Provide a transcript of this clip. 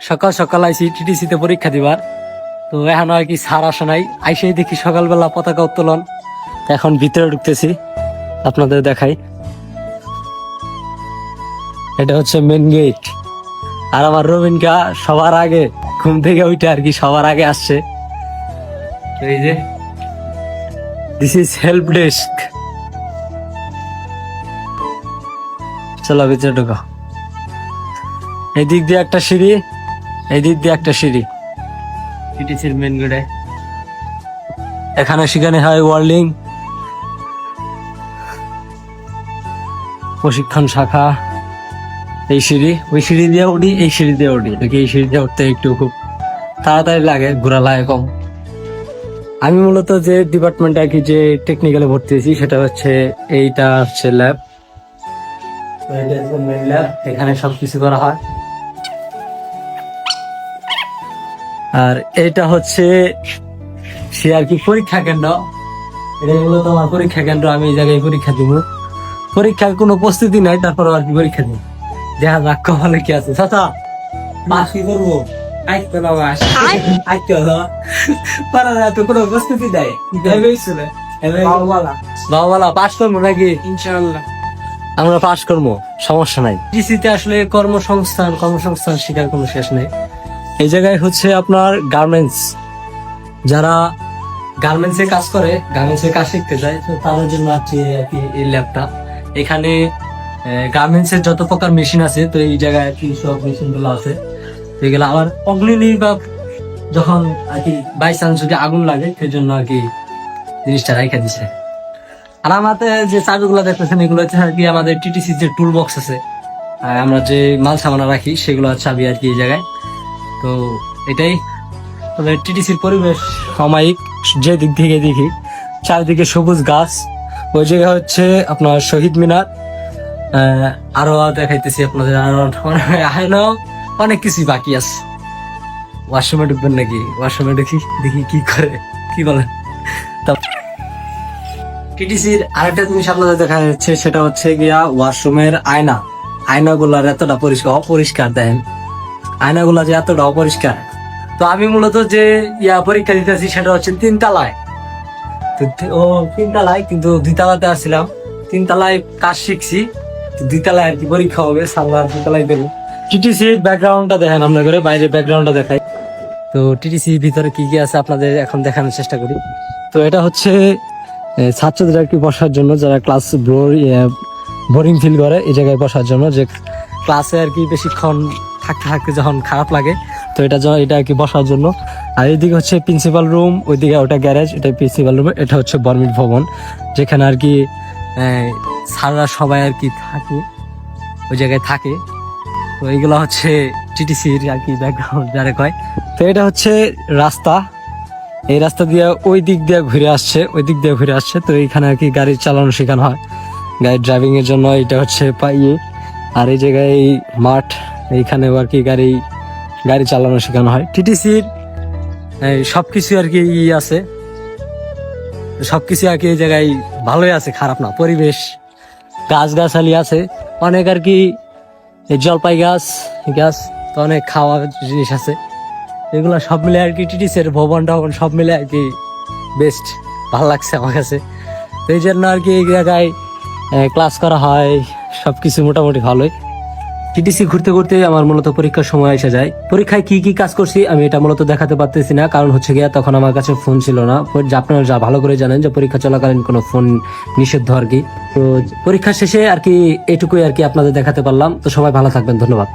সকাল সকাল আইসি টিটিসিতে পরীক্ষা দিবার। তো এখন আর কি সার আসে নাই। আইসেই দেখি সকালবেলা পতাকা উত্তোলন। এখন ভিতরে ঢুকতেছি। আপনাদের দেখাই। এটা হচ্ছে মেন গেট আর আমার রবিনকা সবার আগে ঘুম থেকে উঠে আর কি সবার আগে আসছে। এই যে দিস ইজ হেল্প ডেস্ক চলো ভিতরে ঢুকো। এই দিক দিয়ে একটা সিঁড়ি। এই দিক দিয়ে একটা সিঁড়ি। টিটিসির মেন গেটে এখানে সেখানে হয় ওয়ার্লিং। প্রশিক্ষণ শাখা। এই সিঁড়ি ওই সিঁড়ি দিয়ে উঠি এই সিঁড়ি দিয়ে উঠি। দেখি এই সিঁড়ি দিয়ে উঠতে একটু খুব তাড়াতাড়ি লাগে ঘোরা লাগে কম। আমি মূলত যে ডিপার্টমেন্টে আর কি যে টেকনিক্যালে ভর্তি হয়েছি সেটা হচ্ছে এইটা হচ্ছে ল্যাব ল্যাব এখানে সব কিছু করা হয়। আর এটা হচ্ছে সে আর কি পরীক্ষা কেন্দ্র। এটা মূলত আমার পরীক্ষা কেন্দ্র আমি এই জায়গায় পরীক্ষা দিব। পরীক্ষার কোনো প্রস্তুতি নাই তারপর আর কি পরীক্ষা দিব। দেখা যাক কপালে কি আছে। চাচা পাস কি করব? আইতে না আইতে হলো পারা না তো কোনো প্রস্তুতি দেয় বাবা পাস করব নাকি? ইনশাআল্লাহ। আমরা পাশ করব সমস্যা নাই। ডিসিতে আসলে কর্মসংস্থান কর্মসংস্থান শিকার কোনো শেষ নেই। এই জায়গায় হচ্ছে আপনার গার্মেন্টস যারা গার্মেন্টসে কাজ করে গার্মেন্টসে কাজ শিখতে যায়, তো তাদের জন্য আছে আর কি এই ল্যাবটা এখানে গার্মেন্টসের যত প্রকার মেশিন আছে, তো এই জায়গায় আর কি সব মেশিনগুলো আছে। এগুলো আবার অগ্নি বা যখন আর কি বাই চান্স যদি আগুন লাগে সেই জন্য আর কি জিনিসটা রাইখা দিছে। আর আমাদের যে চাবিগুলো দেখতেছেন, এগুলো হচ্ছে আর কি আমাদের টিটিসির যে টুল বক্স আছে আমরা যে মাল সামানা রাখি, সেগুলো চাবি আর কি এই জায়গায়। তো এটাই। তবে টিটিসির পরিবেশ সামায়িক, যে দিক থেকে দেখি, চারিদিকে সবুজ গাছ। ওই জায়গা হচ্ছে আপনার শহীদ মিনার। আরও দেখাইতেছি আপনাদের আরও আরও অনেক কিছুই বাকি আছে। ওয়াশরুমে ঢুকবেন নাকি? ওয়াশরুমে দেখি দেখি কি করে, কি বলেন টিটিসির আরেকটা জিনিস আপনাদের দেখা যাচ্ছে সেটা হচ্ছে গিয়া ওয়াশরুমের আয়না। আয়নাগুলার এতটা পরিষ্কার অপরিষ্কার দেন আয়নাগুলা যে এতটা অপরিষ্কার। তো আমি মূলত যে ইয়া পরীক্ষা দিতেছি সেটা হচ্ছে তিনতলায় ও তিনতলায় কিন্তু দুইতলাতে আসছিলাম। তিনতলায় কাজ শিখছি। দুইতলায় আর কি পরীক্ষা হবে, সামনে দুইতলায় দেবো। টিটিসির ব্যাকগ্রাউন্ডটা দেখেন আপনার করে বাইরের ব্যাকগ্রাউন্ডটা দেখাই। তো টিটিসির ভিতরে কি কি আছে আপনাদের এখন দেখানোর চেষ্টা করি। তো এটা হচ্ছে ছাত্রদের আর কি বসার জন্য যারা ক্লাস বোরিং ফিল করে, এই জায়গায় বসার জন্য যে ক্লাসে আর কি বেশিক্ষণ থাকতে থাকতে যখন খারাপ লাগে তো এটা এটা আর কি বসার জন্য। আর এইদিকে হচ্ছে প্রিন্সিপাল রুম ওইদিকে ওটা গ্যারেজ এটা প্রিন্সিপাল রুম এটা হচ্ছে বর্মিট ভবন যেখানে আর কি এ, স্যাররা সবাই আর কি থাকে ওই জায়গায় থাকে। তো এইগুলো হচ্ছে টিটিসির আর কি ব্যাকগ্রাউন্ড যারা কয়। তো এটা হচ্ছে রাস্তা। এই রাস্তা দিয়ে ওই দিক দিয়ে ঘুরে আসছে ওই দিক দিয়ে ঘুরে আসছে। তো এইখানে আর কি গাড়ি চালানো শেখানো হয়। গাড়ি ড্রাইভিংয়ের জন্য এটা হচ্ছে পাইয়ে আর এই জায়গায় এই মাঠ এইখানেও আর কি গাড়ি গাড়ি চালানো শেখানো হয়। টিটিসির সব সবকিছু আর কি ই আছে। সবকিছু আর কি এই জায়গায় ভালোই আছে, খারাপ না, পরিবেশ। গাছ গাছালি আছে, অনেক আর কি জলপাই গাছ গাছ, তো অনেক খাওয়ার জিনিস আছে। এগুলো সব মিলে আর কি টিটিসের ভবন টবন সব মিলে আর কি বেস্ট ভালো লাগছে আমার কাছে। তো এই জন্য আর কি এই জায়গায় ক্লাস করা হয় সব কিছু মোটামুটি ভালোই। টিটিসি ঘুরতে ঘুরতে আমার মূলত পরীক্ষার সময় এসে যায়। পরীক্ষায় কি কি কাজ করছি আমি এটা মূলত দেখাতে পারতেছি না, কারণ হচ্ছে গিয়া তখন আমার কাছে ফোন ছিল না। আপনারা যা ভালো করে জানেন যে পরীক্ষা চলাকালীন কোনো ফোন নিষিদ্ধ আর কি। তো পরীক্ষা শেষে আর কি এটুকুই আর কি আপনাদের দেখাতে পারলাম। তো সবাই ভালো থাকবেন, ধন্যবাদ।